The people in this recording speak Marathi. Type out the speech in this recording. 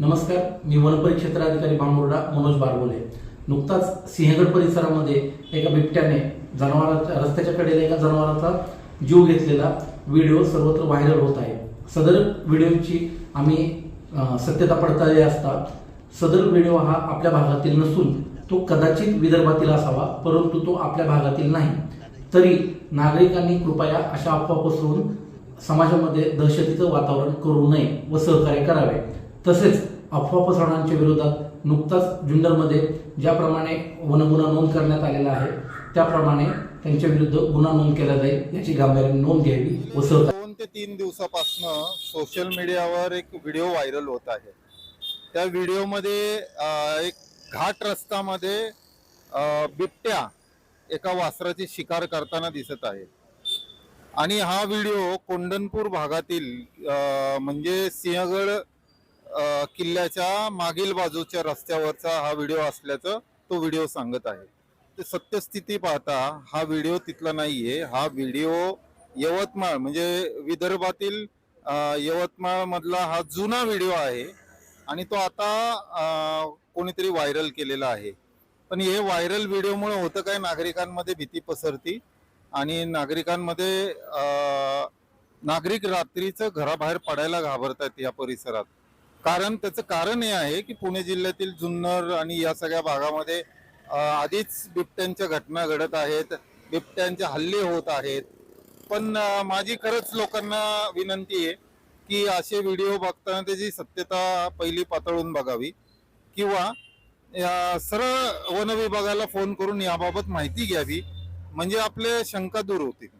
नमस्कार मी वनपरिक्षेत्र अधिकारी बांबुर्डा मनोज बारबोले. नुकताच सिंहगड परिसरामध्ये एका बिबट्याने जनावराच्या रस्त्याच्या कडेला एका जनावराचा जीव घेतलेला व्हिडिओ सर्वत्र व्हायरल होत आहे. सदर व्हिडिओची आम्ही सत्यता पडताळली असता सदर व्हिडिओ हा आपल्या भागातील नसून तो कदाचित विदर्भातील असावा परंतु तो आपल्या भागातील नाही. तरी नागरिकांनी कृपया अशा अफवा पसरवून समाजामध्ये दहशतीचं वातावरण करू नये व सहकार्य करावे. तसेच अफवा पसरवण्याच्या विरोधात नुकताच जुन्नरमध्ये ज्याप्रमाणे वनगुन्हा नोंद करण्यात आलेला आहे त्याप्रमाणे त्यांच्या विरुद्ध गुन्हा नोंद केला जाईल याची गांभीर्याने नोंद घ्यावी व सहकार्य दोन ते तीन दिवसापासून सोशल मीडियावर एक व्हिडिओ व्हायरल होत आहे. त्या व्हिडिओमध्ये एक घाट रस्त्यामध्ये बिबट्या एका वासराची शिकार करताना दिसत आहे. आणि हा व्हिडिओ कोंडनपूर भागातील म्हणजे सिंहगड किल्ल्याच्या मागील बाजूच्या रस्त्यावरचा हा व्हिडिओ असल्याचं तो व्हिडिओ सांगत आहे. ते सत्यस्थिती पाहता हा व्हिडिओ तिथला नाहीये. हा व्हिडिओ यवतमाळ म्हणजे विदर्भातील यवतमाळ मधला हा जुना व्हिडिओ आहे. आणि तो आता कोणीतरी व्हायरल केलेला आहे. पण हे व्हायरल व्हिडिओमुळे होतं काय नागरिकांमध्ये भीती पसरती आणि नागरिकांमध्ये नागरिक रात्रीचं घराबाहेर पडायला घाबरतात या परिसरात. कारण त्याचं कारण हे आहे की पुणे जिल्ह्यातील जुन्नर आणि या सगळ्या भागामध्ये आधीच बिबट्यांच्या घटना घडत आहेत. बिबट्यांचे हल्ले होत आहेत. पण माझी खरंच लोकांना विनंती आहे की असे व्हिडिओ बघताना त्याची सत्यता पहिली पातळून बघावी किंवा या सरळ वन विभागाला फोन करून याबाबत माहिती घ्यावी. म्हणजे आपले शंका दूर होतील.